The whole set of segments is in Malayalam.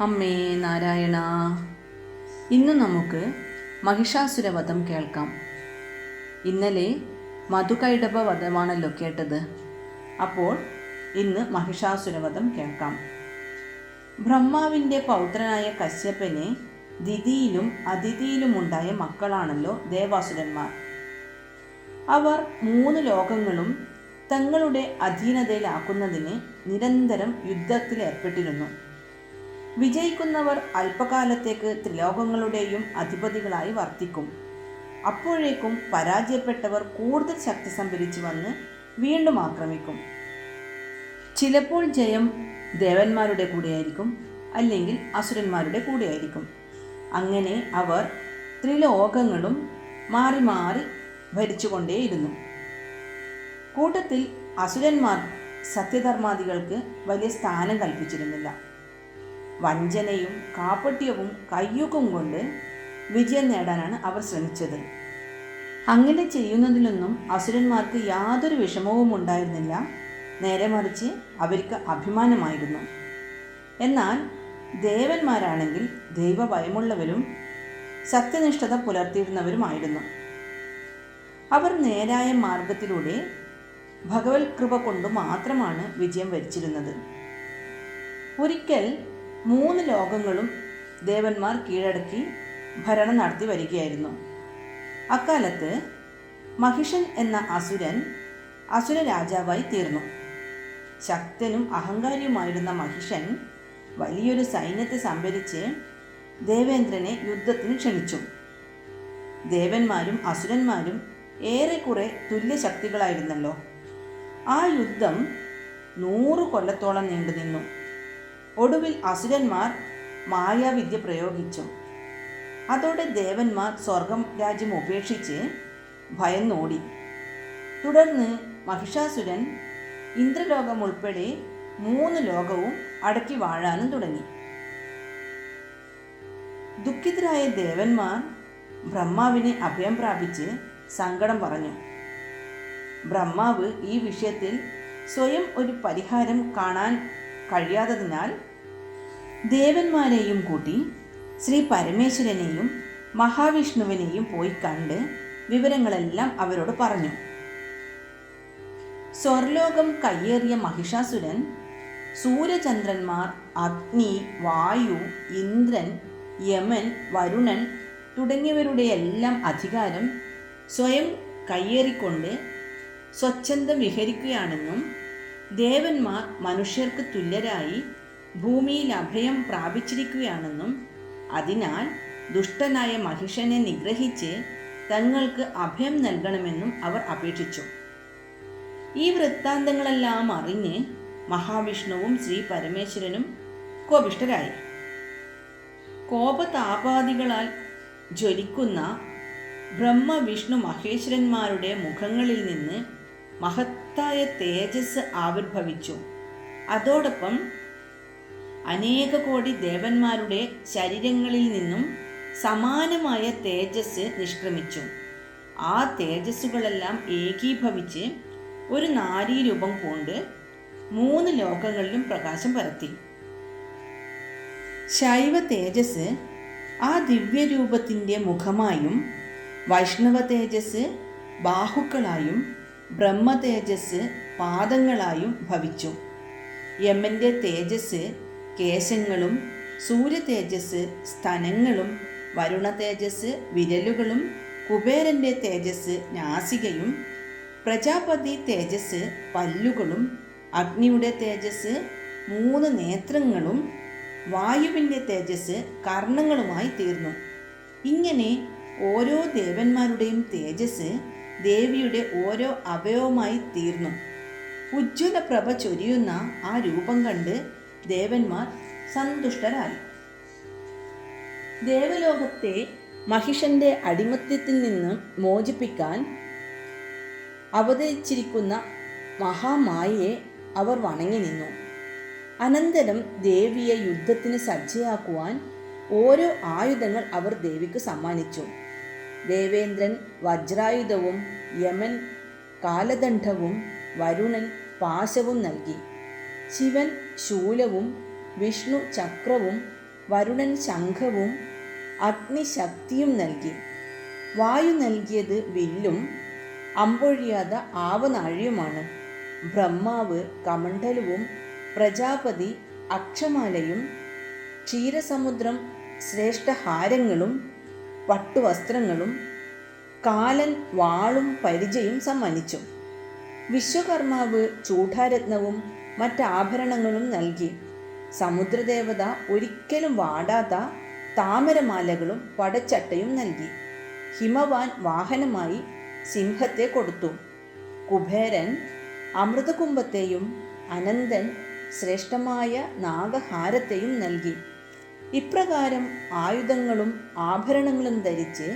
അമ്മേ നാരായണ. ഇന്ന് നമുക്ക് മഹിഷാസുരവധം കേൾക്കാം. ഇന്നലെ മധുകൈടഭ വധമാണല്ലോ കേട്ടത്. അപ്പോൾ ഇന്ന് മഹിഷാസുരവധം കേൾക്കാം. ബ്രഹ്മാവിന്റെ പൗത്രനായ കശ്യപ്പനെ ദിതിയിലും അതിഥിയിലുമുണ്ടായ മക്കളാണല്ലോ ദേവാസുരന്മാർ. അവർ മൂന്ന് ലോകങ്ങളും തങ്ങളുടെ അധീനതയിലാക്കുന്നതിന് നിരന്തരം യുദ്ധത്തിലേർപ്പെട്ടിരുന്നു. വിജയിക്കുന്നവർ അല്പകാലത്തേക്ക് ത്രിലോകങ്ങളുടെയും അധിപതികളായി വർത്തിക്കും. അപ്പോഴേക്കും പരാജയപ്പെട്ടവർ കൂടുതൽ ശക്തി സംഭരിച്ചു വന്ന് വീണ്ടും ആക്രമിക്കും. ചിലപ്പോൾ ജയം ദേവന്മാരുടെ കൂടെയായിരിക്കും അല്ലെങ്കിൽ അസുരന്മാരുടെ കൂടെയായിരിക്കും. അങ്ങനെ അവർ ത്രിലോകങ്ങളും മാറി മാറി ഭരിച്ചുകൊണ്ടേയിരുന്നു. കൂട്ടത്തിൽ അസുരന്മാർ സത്യധർമാദികൾക്ക് വലിയ സ്ഥാനം കൽപ്പിച്ചിരുന്നില്ല. വഞ്ചനയും കാപ്പട്യവും കയ്യൂക്കും കൊണ്ട് വിജയം നേടാനാണ് അവർ ശ്രമിച്ചത്. അങ്ങനെ ചെയ്യുന്നതിലൊന്നും അസുരന്മാർക്ക് യാതൊരു വിഷമവും ഉണ്ടായിരുന്നില്ല. നേരെ മറിച്ച് അവർക്ക് അഭിമാനമായിരുന്നു. എന്നാൽ ദേവന്മാരാണെങ്കിൽ ദൈവഭയമുള്ളവരും സത്യനിഷ്ഠത പുലർത്തിയിരുന്നവരുമായിരുന്നു. അവർ നേരായ മാർഗത്തിലൂടെ ഭഗവത് കൃപ കൊണ്ട് മാത്രമാണ് വിജയം വരിച്ചിരുന്നത്. ഒരിക്കൽ മൂന്ന് ലോകങ്ങളും ദേവന്മാർ കീഴടക്കി ഭരണം നടത്തി വരികയായിരുന്നു. അക്കാലത്ത് മഹിഷൻ എന്ന അസുരൻ അസുര രാജാവായി തീർന്നു. ശക്തനും അഹങ്കാരിയുമായിരുന്ന മഹിഷൻ വലിയൊരു സൈന്യത്തെ സംഭരിച്ച് ദേവേന്ദ്രനെ യുദ്ധത്തിന് ക്ഷണിച്ചു. ദേവന്മാരും അസുരന്മാരും ഏറെക്കുറെ തുല്യശക്തികളായിരുന്നല്ലോ. ആ യുദ്ധം നൂറ് കൊല്ലത്തോളം നീണ്ടു നിന്നു ഒടുവിൽ അസുരന്മാർ മായാവിദ്യ പ്രയോഗിച്ചു. അതോടെ ദേവന്മാർ സ്വർഗം രാജ്യം ഉപേക്ഷിച്ച് ഭയന്നോടി. തുടർന്ന് മഹിഷാസുരൻ ഇന്ദ്രലോകം ഉൾപ്പെടെ മൂന്ന് ലോകവും അടക്കി വാഴാനും തുടങ്ങി. ദുഃഖിതരായ ദേവന്മാർ ബ്രഹ്മാവിനെ അഭയം പ്രാപിച്ച് സങ്കടം പറഞ്ഞു. ബ്രഹ്മാവ് ഈ വിഷയത്തിൽ സ്വയം ഒരു പരിഹാരം കാണാൻ കഴിയാത്തതിനാൽ ദേവന്മാരെയും കൂട്ടി ശ്രീ പരമേശ്വരനെയും മഹാവിഷ്ണുവിനെയും പോയി കണ്ട് വിവരങ്ങളെല്ലാം അവരോട് പറഞ്ഞു. സ്വർലോകം കയ്യേറിയ മഹിഷാസുരൻ സൂര്യചന്ദ്രന്മാർ അഗ്നി വായു ഇന്ദ്രൻ യമൻ വരുണൻ തുടങ്ങിയവരുടെ എല്ലാം അധികാരം സ്വയം കയ്യേറിക്കൊണ്ട് സ്വച്ഛന്ദം വിഹരിക്കുകയാണെന്നും ദേവന്മാർ മനുഷ്യർക്ക് തുല്യരായി ഭൂമിയിൽ അഭയം പ്രാപിച്ചിരിക്കുകയാണെന്നും അതിനാൽ ദുഷ്ടനായ മഹിഷനെ നിഗ്രഹിച്ച് തങ്ങൾക്ക് അഭയം നൽകണമെന്നും അവർ അപേക്ഷിച്ചു. ഈ വൃത്താന്തങ്ങളെല്ലാം അറിഞ്ഞ് മഹാവിഷ്ണുവും ശ്രീ പരമേശ്വരനും കോപിഷ്ടരായി കോപതാപാദികളാൽ ജ്വലിക്കുന്ന ബ്രഹ്മ വിഷ്ണു മഹേശ്വരന്മാരുടെ മുഖങ്ങളിൽ നിന്ന് മഹത്തായ തേജസ് ആവിർഭവിച്ചു. അതോടൊപ്പം അനേക കോടി ദേവന്മാരുടെ ശരീരങ്ങളിൽ നിന്നും സമാനമായ തേജസ് നിഷ്ക്രമിച്ചു. ആ തേജസ്സുകളെല്ലാം ഏകീഭവിച്ച് ഒരു നാരീരൂപം കൊണ്ട് മൂന്ന് ലോകങ്ങളിലും പ്രകാശം പരത്തി. ശൈവ തേജസ് ആ ദിവ്യരൂപത്തിന്റെ മുഖമായും വൈഷ്ണവ തേജസ് ബാഹുക്കളായും ബ്രഹ്മ തേജസ് പാദങ്ങളായും ഭവിച്ചു. യമന്റെ തേജസ് കേശങ്ങളും സൂര്യ തേജസ് സ്തനങ്ങളും വരുണ തേജസ് വിരലുകളും കുബേരന്റെ തേജസ് നാസികയും പ്രജാപതി തേജസ് പല്ലുകളും അഗ്നിയുടെ തേജസ് മൂന്ന് നേത്രങ്ങളും വായുവിന്റെ തേജസ് കർണങ്ങളുമായി തീർന്നു. ഇങ്ങനെ ഓരോ ദേവന്മാരുടെയും തേജസ് ദേവിയുടെ ഓരോ അവയവമായി തീർന്നു. ഉജ്ജ്വല പ്രഭ ചൊരിയുന്ന ആ രൂപം കണ്ട് ദേവന്മാർ സന്തുഷ്ടരായി. ദേവലോകത്തെ മഹിഷന്റെ അടിമത്യത്തിൽ നിന്ന് മോചിപ്പിക്കാൻ അവതരിച്ചിരിക്കുന്ന മഹാമായയെ അവർ വണങ്ങി നിന്നു. അനന്തരം ദേവിയെ യുദ്ധത്തിന് സജ്ജയാക്കുവാൻ ഓരോ ആയുധങ്ങൾ അവർ ദേവിക്ക് സമ്മാനിച്ചു. ദേവേന്ദ്രൻ വജ്രായുധവും യമൻ കാലദണ്ഡവും വരുണൻ പാശവും നൽകി. ശിവൻ ശൂലവും വിഷ്ണു ചക്രവും വരുണൻ ശംഖവും അഗ്നിശക്തിയും നൽകി. വായു നൽകിയത് വില്ലും അമ്പൊഴിയാത ആവനാഴിയുമാണ്. ബ്രഹ്മാവ് കമണ്ഡലവും പ്രജാപതി അക്ഷമാലയും ക്ഷീരസമുദ്രം ശ്രേഷ്ഠഹാരങ്ങളും പട്ടുവസ്ത്രങ്ങളും കാലൻ വാളും പരിചയും സമ്മാനിച്ചു. വിശ്വകർമാവ് ചൂഢാരത്നവും മറ്റാഭരണങ്ങളും നൽകി. സമുദ്രദേവത ഒരിക്കലും വാടാത്ത താമരമാലകളും പടച്ചട്ടയും നൽകി. ഹിമവാൻ വാഹനമായി സിംഹത്തെ കൊടുത്തു. കുബേരൻ അമൃതകുംഭത്തെയും അനന്തൻ ശ്രേഷ്ഠമായ നാഗഹാരത്തെയും നൽകി. ഇപ്രകാരം ആയുധങ്ങളും ആഭരണങ്ങളും ധരിച്ച്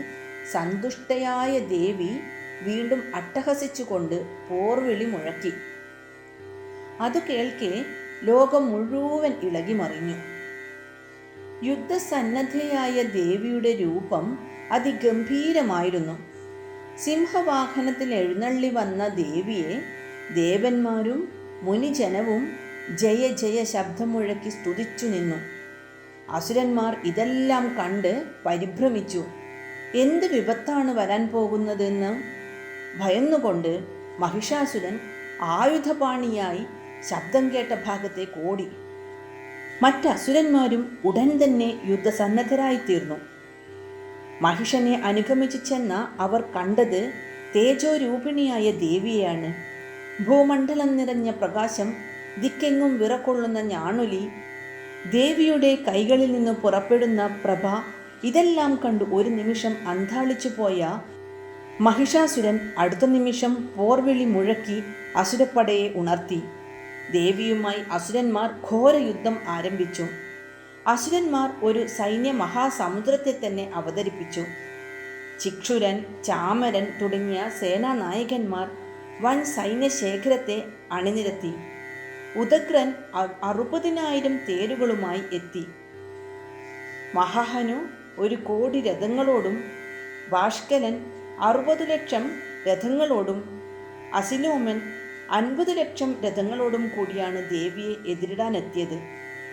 സന്തുഷ്ടയായ ദേവി വീണ്ടും അട്ടഹസിച്ചുകൊണ്ട് പോർവിളി മുഴക്കി. കേൾക്കെ ലോകം മുഴുവൻ ഇളകിമറിഞ്ഞു യുദ്ധസന്നദ്ധയായ ദേവിയുടെ രൂപം അതിഗംഭീരമായിരുന്നു. സിംഹവാഹനത്തിൽ എഴുന്നള്ളി വന്ന ദേവിയെ ദേവന്മാരും മുനിജനവും ജയ ജയ ശബ്ദം മുഴക്കി സ്തുതിച്ചു നിന്നു. അസുരന്മാർ ഇതെല്ലാം കണ്ട് പരിഭ്രമിച്ചു. എന്ത് വിപത്താണ് വരാൻ പോകുന്നതെന്ന് ഭയന്നുകൊണ്ട് മഹിഷാസുരൻ ആയുധപാണിയായി ശബ്ദം കേട്ട ഭാഗത്തേക്ക് ഓടി. മറ്റസുരന്മാരും ഉടൻ തന്നെ യുദ്ധസന്നദ്ധരായിത്തീർന്നു. മഹിഷനെ അനുഗമിച്ചു ചെന്ന അവർ കണ്ടത് തേജോരൂപിണിയായ ദേവിയെയാണ്. ഭൂമണ്ഡലം നിറഞ്ഞ പ്രകാശം ദിക്കെങ്ങും വിറക്കൊള്ളുന്ന ഞാണുലി ദേവിയുടെ കൈകളിൽ നിന്ന് പുറപ്പെടുന്ന പ്രഭ ഇതെല്ലാം കണ്ടു ഒരു നിമിഷം അന്താളിച്ചു പോയ മഹിഷാസുരൻ അടുത്ത നിമിഷം പോർവിളി മുഴക്കി അസുരപ്പടയെ ഉണർത്തി. ദേവിയുമായി അസുരന്മാർ ഘോരയുദ്ധം ആരംഭിച്ചു. അസുരന്മാർ ഒരു സൈന്യ മഹാസമുദ്രത്തെ തന്നെ അവതരിപ്പിച്ചു. ചിക്ഷുരൻ ചാമരൻ തുടങ്ങിയ സേനാനായകന്മാർ വൻ സൈന്യശേഖരത്തെ അണിനിരത്തി. ഉദഗ്രൻ അറുപതിനായിരം തേരുകളുമായി എത്തി. മഹാഹനു ഒരു കോടി രഥങ്ങളോടും ഭാഷ്കരൻ അറുപത് ലക്ഷം രഥങ്ങളോടും അസിലോമൻ അൻപത് ലക്ഷം രഥങ്ങളോടും കൂടിയാണ് ദേവിയെ എതിരിടാനെത്തിയത്.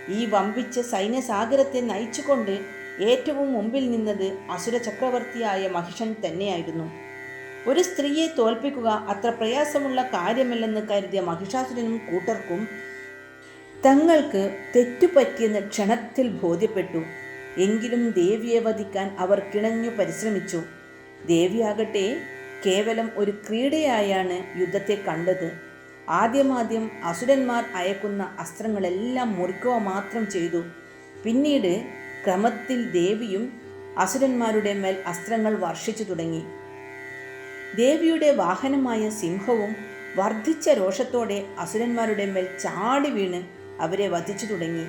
ഈ വമ്പിച്ച സൈന്യസാഗരത്തെ നയിച്ചുകൊണ്ട് ഏറ്റവും മുമ്പിൽ നിന്നത് അസുര ചക്രവർത്തിയായ മഹിഷൻ തന്നെയായിരുന്നു. ഒരു സ്ത്രീയെ തോൽപ്പിക്കുക അത്ര പ്രയാസമുള്ള കാര്യമല്ലെന്ന് കരുതിയ മഹിഷാസുരനും കൂട്ടർക്കും തങ്ങൾക്ക് തെറ്റുപറ്റിയെന്ന് ക്ഷണത്തിൽ ബോധ്യപ്പെട്ടു. എങ്കിലും ദേവിയെ വധിക്കാൻ അവർ കിണഞ്ഞു പരിശ്രമിച്ചു. ദേവിയാകട്ടെ കേവലം ഒരു ക്രീഡയായാണ് യുദ്ധത്തെ കണ്ടത്. ആദ്യമാദ്യം അസുരന്മാർ അയക്കുന്ന അസ്ത്രങ്ങളെല്ലാം മുറിക്കുക മാത്രം ചെയ്തു. പിന്നീട് ക്രമത്തിൽ ദേവിയും അസുരന്മാരുടെ മേൽ അസ്ത്രങ്ങൾ വർഷിച്ചു തുടങ്ങി. ദേവിയുടെ വാഹനമായ സിംഹവും വർദ്ധിച്ച രോഷത്തോടെ അസുരന്മാരുടെ മേൽ ചാടി വീണ് അവരെ വധിച്ചു തുടങ്ങി.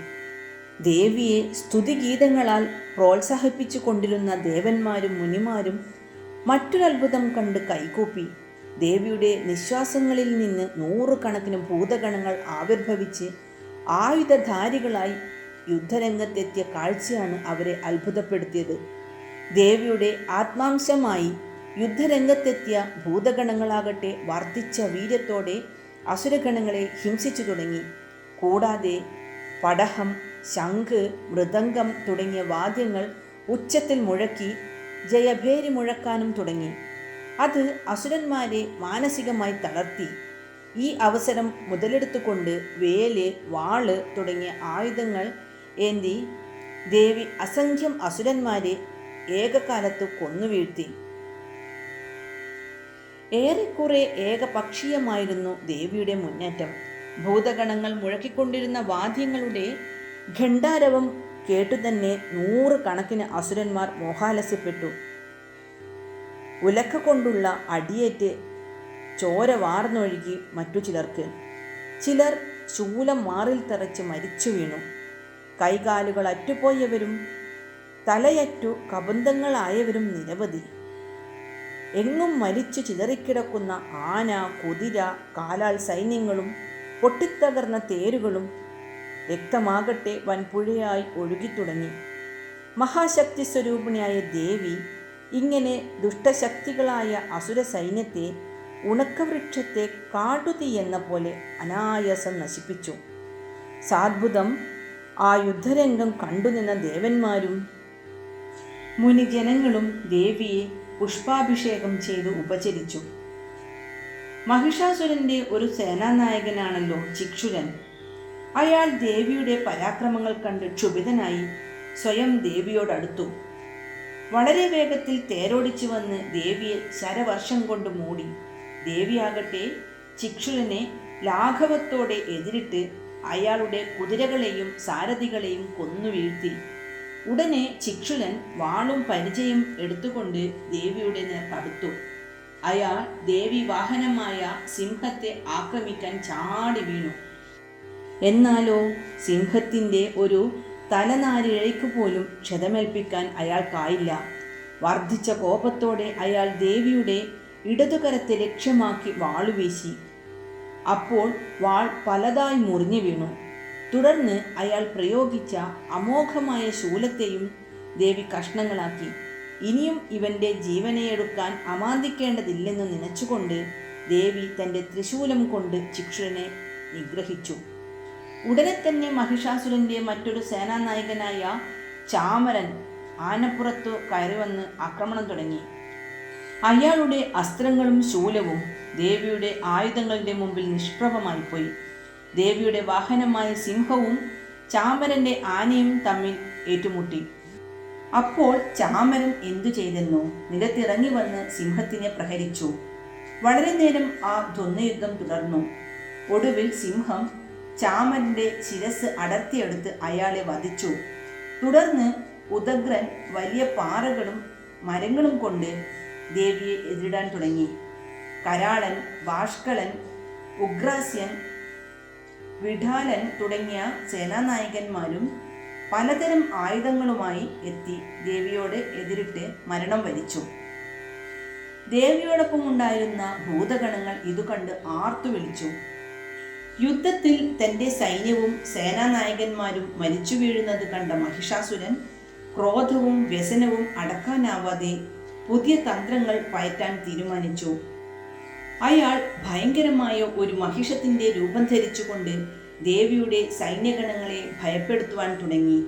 ദേവിയെ സ്തുതിഗീതങ്ങളാൽ പ്രോത്സാഹിപ്പിച്ചു കൊണ്ടിരുന്ന ദേവന്മാരും മുനിമാരും മറ്റൊരത്ഭുതം കണ്ട് കൈകൂപ്പി. ദേവിയുടെ നിശ്വാസങ്ങളിൽ നിന്ന് നൂറുകണക്കിന് ഭൂതഗണങ്ങൾ ആവിർഭവിച്ച് ആയുധധാരികളായി യുദ്ധരംഗത്തെത്തിയ കാഴ്ചയാണ് അവരെ അത്ഭുതപ്പെടുത്തിയത്. ദേവിയുടെ ആത്മാംശമായി യുദ്ധരംഗത്തെത്തിയ ഭൂതഗണങ്ങളാകട്ടെ വർദ്ധിച്ച വീര്യത്തോടെ അസുരഗണങ്ങളെ ഹിംസിച്ചു തുടങ്ങി. കൂടാതെ പടഹം ശംഖ് മൃദംഗം തുടങ്ങിയ വാദ്യങ്ങൾ ഉച്ചത്തിൽ മുഴക്കി ജയഭേരി മുഴക്കാനും തുടങ്ങി. അത് അസുരന്മാരെ മാനസികമായി തളർത്തി. ഈ അവസരം മുതലെടുത്തുകൊണ്ട് വേൽ വാൾ തുടങ്ങിയ ആയുധങ്ങൾ ഏന്തി ദേവി അസംഖ്യം അസുരന്മാരെ ഏകകാലത്ത് കൊന്നുവീഴ്ത്തി ഏറെക്കുറെ ഏകപക്ഷീയമായിരുന്നു ദേവിയുടെ മുന്നേറ്റം. ഭൂതഗണങ്ങൾ മുഴക്കിക്കൊണ്ടിരുന്ന വാദ്യങ്ങളുടെ ഖണ്ഡാരവം കേട്ടുതന്നെ നൂറ് കണക്കിന് അസുരന്മാർ മോഹാലസ്യപ്പെട്ടു. ഉലക്ക കൊണ്ടുള്ള അടിയേറ്റ് ചോര വാർന്നൊഴുകി മറ്റു ചിലർക്ക്. ചിലർ ശൂലം മാറിൽ തെറച്ച് മരിച്ചു വീണു. കൈകാലുകൾ അറ്റുപോയവരും തലയറ്റു കബന്ധങ്ങളായവരും നിരവധി. എങ്ങും മരിച്ചു ചിതറിക്കിടക്കുന്ന ആന കുതിര കാലാൾ സൈന്യങ്ങളും പൊട്ടിത്തകർന്ന തേരുകളും രക്തമാകട്ടെ വൻപുഴയായി ഒഴുകിത്തുടങ്ങി. മഹാശക്തി സ്വരൂപിണിയായ ദേവി ഇങ്ങനെ ദുഷ്ടശക്തികളായ അസുര സൈന്യത്തെ ഉണക്കവൃക്ഷത്തെ കാട്ടുതീ എന്ന പോലെ അനായാസം നശിപ്പിച്ചു. സാദ്ഭുതം ആ യുദ്ധരംഗം കണ്ടുനിന്ന ദേവന്മാരും മുനിജനങ്ങളും ദേവിയെ പുഷ്പാഭിഷേകം ചെയ്ത് ഉപചരിച്ചു. മഹിഷാസുരന്റെ ഒരു സേനാനായകനാണല്ലോ ചിക്ഷുരൻ. അയാൾ ദേവിയുടെ പരാക്രമങ്ങൾ കണ്ട് ക്ഷുഭിതനായി സ്വയം ദേവിയോടടുത്തു. വളരെ വേഗത്തിൽ തേരോടിച്ചു വന്ന് ദേവിയെ ശരവർഷം കൊണ്ട് മൂടി. ദേവിയാകട്ടെ ചിക്ഷുരനെ ലാഘവത്തോടെ എതിരിട്ട് അയാളുടെ കുതിരകളെയും സാരഥികളെയും കൊന്നു വീഴ്ത്തി. ഉടനെ ചിക്ഷുലൻ വാളും പരിചയം എടുത്തുകൊണ്ട് ദേവിയുടെ നേർ കടുത്തു അയാൾ ദേവി വാഹനമായ സിംഹത്തെ ആക്രമിക്കാൻ ചാടി വീണു. എന്നാലോ സിംഹത്തിന്റെ ഒരു തലനാരിഴയ്ക്ക് പോലും ക്ഷതമേൽപ്പിക്കാൻ അയാൾക്കായില്ല. വർദ്ധിച്ച കോപത്തോടെ അയാൾ ദേവിയുടെ ഇടതുകരത്തെ ലക്ഷ്യമാക്കി വാളുവീശി അപ്പോൾ വാൾ പലതായി മുറിഞ്ഞു വീണു. തുടർന്ന് അയാൾ പ്രയോഗിച്ച അമോഘമായ ശൂലത്തെയും ദേവി കഷ്ണങ്ങളാക്കി. ഇനിയും ഇവന്റെ ജീവനെയെടുക്കാൻ അമാന്തിക്കേണ്ടതില്ലെന്ന് നനച്ചുകൊണ്ട് ദേവി തന്റെ ത്രിശൂലം കൊണ്ട് ചിക്ഷുരനെ നിഗ്രഹിച്ചു. ഉടനെ തന്നെ മഹിഷാസുരന്റെ മറ്റൊരു സേനാനായകനായ ചാമരൻ ആനപ്പുറത്തു കയറി വന്ന് ആക്രമണം തുടങ്ങി. അയാളുടെ അസ്ത്രങ്ങളും ശൂലവും ദേവിയുടെ ആയുധങ്ങളുടെ മുമ്പിൽ നിഷ്പ്രഭമായി പോയി. ദേവിയുടെ വാഹനമായ സിംഹവും ചാമരന്റെ ആനയും തമ്മിൽ ഏറ്റുമുട്ടി. അപ്പോൾ ചാമരൻ എന്തു ചെയ്തെന്നോ നിലത്തിറങ്ങി വന്ന് സിംഹത്തിനെ പ്രഹരിച്ചു. വളരെ നേരം ആ ദ്വന്ദ്വയുദ്ധം തുടർന്നു. ഒടുവിൽ സിംഹം ചാമരന്റെ ശിരസ് അടർത്തിയെടുത്ത് അയാളെ വധിച്ചു. തുടർന്ന് ഉദഗ്രൻ വലിയ പാറകളും മരങ്ങളും കൊണ്ട് ദേവിയെ എതിരിടാൻ തുടങ്ങി. കരാളൻ ബാഷ്കളൻ ഉഗ്രാസ്യൻ വിഠാലൻ തുടങ്ങിയ സേനാനായകന്മാരും പലതരം ആയുധങ്ങളുമായി എത്തി ദേവിയോട് എതിരിട്ട് മരണം വരിച്ചു. ദേവിയോടൊപ്പം ഉണ്ടായിരുന്ന ഭൂതഗണങ്ങൾ ഇതു കണ്ട് ആർത്തു വിളിച്ചു. യുദ്ധത്തിൽ തന്റെ സൈന്യവും സേനാനായകന്മാരും മരിച്ചു വീഴുന്നത് കണ്ട മഹിഷാസുരൻ ക്രോധവും വ്യസനവും അടക്കാനാവാതെ പുതിയ തന്ത്രങ്ങൾ പയറ്റാൻ തീരുമാനിച്ചു. അയാൾ ഭയങ്കരമായ ഒരു മഹിഷത്തിന്റെ രൂപം ധരിച്ചുകൊണ്ട് ദേവിയുടെ സൈന്യഗണങ്ങളെ ഭയപ്പെടുത്തുവാൻ തുടങ്ങി.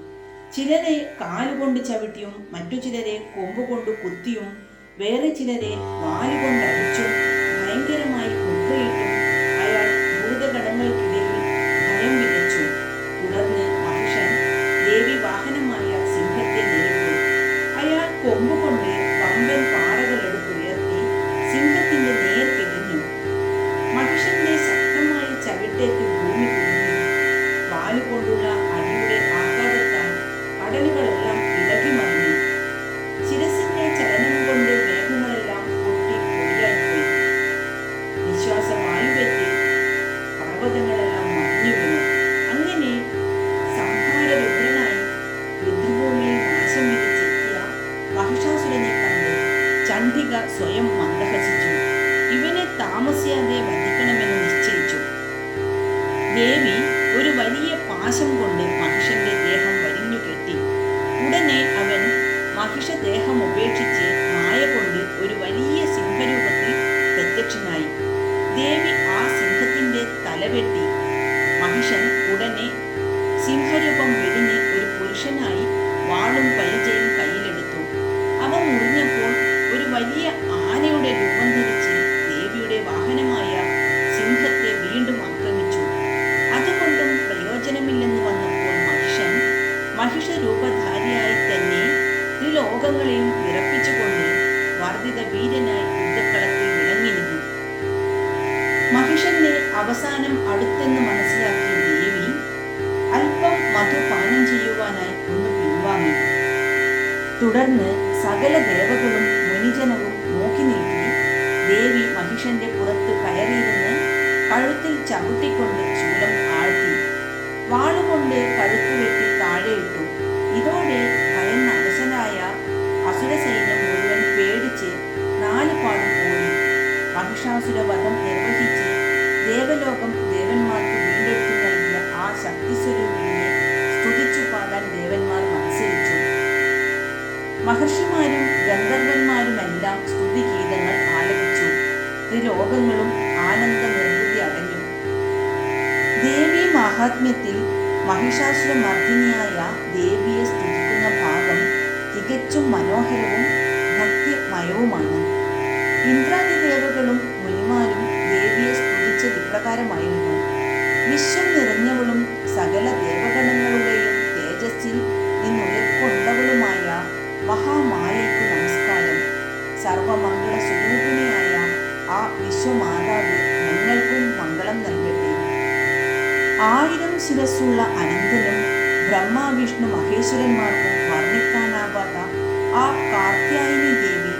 ചിലരെ കാലുകൊണ്ട് ചവിട്ടിയും മറ്റു ചിലരെ കൊമ്പുകൊണ്ട് കുത്തിയും വേറെ ചിലരെ വാലുകൊണ്ട് അടിച്ചും ഭയങ്കരമായി മുദ്രയിട്ടും Bye. മഹിഷാസുര വധം നിർവഹിച്ച് ദേവലോകം ദേവന്മാർക്ക് വീണ്ടെടുത്തു നൽകിയ ആ ശക്തിസ്വരൂപിനെ സ്തുതിച്ചു പാടാൻ ദേവന്മാർ മത്സരിച്ചു. മഹർഷിമാരും ഗന്ധർവന്മാരുമെല്ലാം സ്തുതിഗീതങ്ങൾ ആലപിച്ചു. ത്രിലോകങ്ങളും ആനന്ദ നിർവൃതി അടഞ്ഞു ദേവി മാഹാത്മ്യത്തിൽ മഹിഷാസുരമർദ്ദിനിയായ ദേവിയെ സ്തുതിക്കുന്ന ഭാഗം തികച്ചും മനോഹരവും ഭക്തിമയവുമാണ്. ഇന്ദ്രാദി ദേവകളും മുനിമാരും ദേവിയെ സ്തുതിച്ചത് ഇപ്രകാരമായിരുന്നു. വിശ്വം നിറഞ്ഞവളും സകല ദേവഗണങ്ങളുടെയും തേജസ്സിൽ നിന്നുയർപ്പുള്ളവളുമായ മഹാമായയ്ക്ക് നമസ്കാരം. സർവമംഗള സ്വരൂപിണിയായ ആ വിശ്വമാതാവ് ഞങ്ങൾക്കും മംഗളം നൽകട്ടെ. ആയിരം ശിരസ്സുള്ള അനന്തനും ബ്രഹ്മ വിഷ്ണു മഹേശ്വരന്മാർക്കും വർണിക്കാനാവാത്ത ആ കാർത്യായനി ദേവി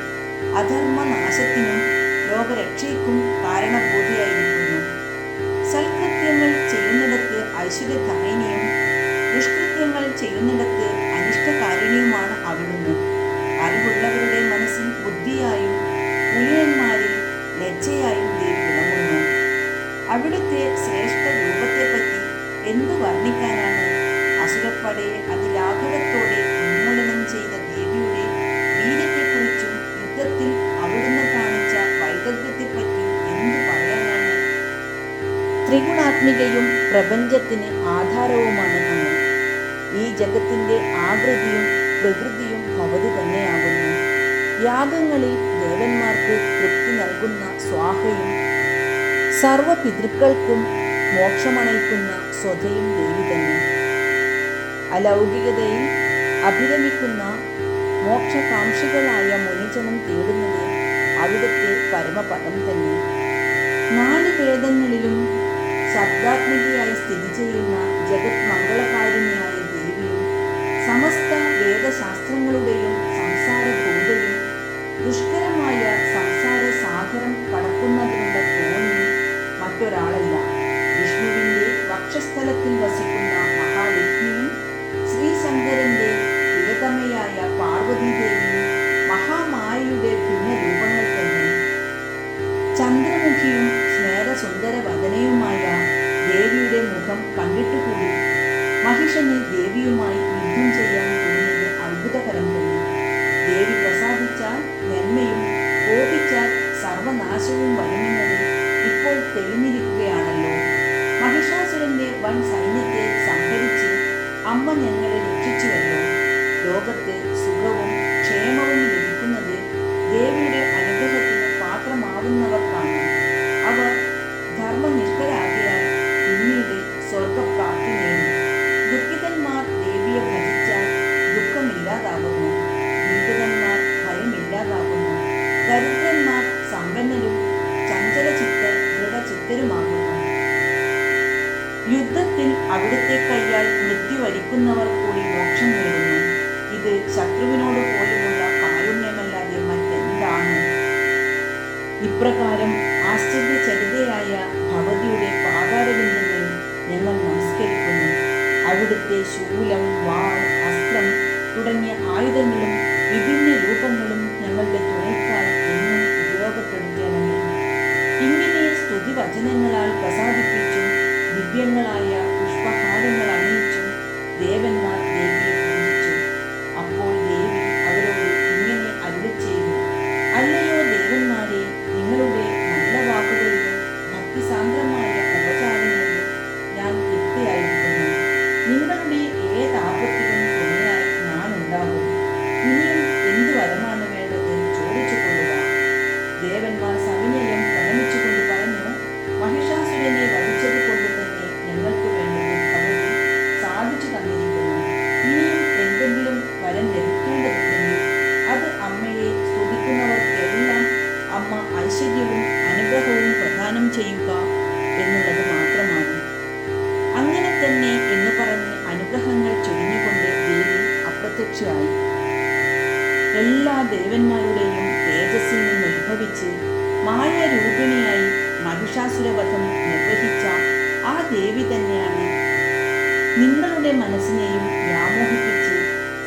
അധർമ്മനാശത്തിനും ലോകരക്ഷയ്ക്കും കാരണഭൂതിയായിരിക്കുന്നു സൽകൃത്യങ്ങൾ ചെയ്യുന്നിടത്ത് ഐശ്വര്യധാരിണിയും ദുഷ്കൃത്യങ്ങൾ ചെയ്യുന്നിടത്ത് അനിഷ്ടകാരിണിയുമാണ് അവിടുന്ന്. അറിവുള്ളവരുടെ മനസ്സിൽ ബുദ്ധിയായും പുലിയന്മാരിൽ ലജ്ജയായും ദേവി അവിടുത്തെ ശ്രേഷ്ഠ രൂപത്തെപ്പറ്റി എന്തു വർണിക്കാനാണ് അസുരപ്പടയെ അതിലാഘവത്തോടെ ത്രിഗുണാത്മികയും പ്രപഞ്ചത്തിന് ആധാരവുമാണ് അങ്ങ്. ഈ ജഗത്തിന്റെ ആകൃതിയും പ്രകൃതിയും ഭവതി തന്നെയാകുന്നു. യാഗങ്ങളിൽ ദേവന്മാർക്ക് തൃപ്തി നൽകുന്ന സ്വാഹയും സർവപിതൃക്കൾക്കും മോക്ഷമണയ്ക്കുന്ന സ്വതയും ദേവി തന്നെ. അലൗകികതയിൽ അഭിരമിക്കുന്ന മോക്ഷകാംക്ഷികളായ മുനിജനം തേടുന്നത് അവിടുത്തെ പരമപദം തന്നെ. നാല് വേദങ്ങളിലും ശബ്ദാത്മികയായി സ്ഥിതി ചെയ്യുന്ന ജഗത് മംഗളകാരിണിയായ ദേവിയും സമസ്ത വേദശാസ്ത്രങ്ങളുടെയും സംസാര ഭൂതയും ദുഷ്കരമായ സംസാര സാഗരം കടക്കുന്നതിനുള്ള തോന്നി മറ്റൊരാളല്ല. അവിടുത്തെ ശൂലം വാൾ അസ്ത്രം തുടങ്ങിയ ആയുധങ്ങളും വിഭിന്ന രൂപങ്ങളും ഞങ്ങളുടെ തുണയ്ക്കായി എന്നും ഉപയോഗപ്പെടുത്തണമേ ഇങ്ങനെ സ്തുതിവചനങ്ങളാൽ പ്രസാദിപ്പിച്ചും ദിവ്യങ്ങളായ പുഷ്പഹാരങ്ങൾ അണിയിച്ചും ദേവന്മാർ നിങ്ങളുടെ മനസ്സിനെയും വ്യാമോഹിപ്പിച്ച്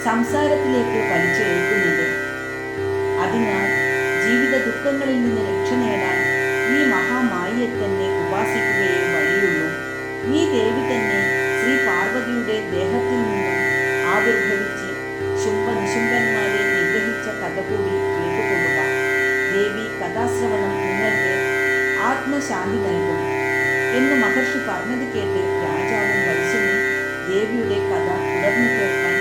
സംസാരത്തിലേക്ക് വലിച്ചെഴുക്കുന്നത് അതിനാൽ ജീവിത ദുഃഖങ്ങളിൽ നിന്ന് രക്ഷ നേടാൻ ഈ മഹാമായിയെ തന്നെ ഉപാസിക്കുകയേ വഴിയുള്ളൂ. ഈ ദേവി തന്നെ ശ്രീ പാർവതിയുടെ ദേഹത്തിൽ നിന്നും ആവിർഭവിച്ച് ശുംഭ നിശുംഭന്മാരെ നിഗ്രഹിച്ച കഥ കൂടി കേട്ടുകൊള്ളുക. ദേവി കഥാശ്രവണം നിങ്ങൾക്ക് ആത്മശാന്തി നൽകും. എന്ന് മഹർഷി പറഞ്ഞത് കേട്ട് രാജാവും വത്സ്യനും ദേവിയുടെ കഥ തുടർന്ന് കേൾക്കാൻ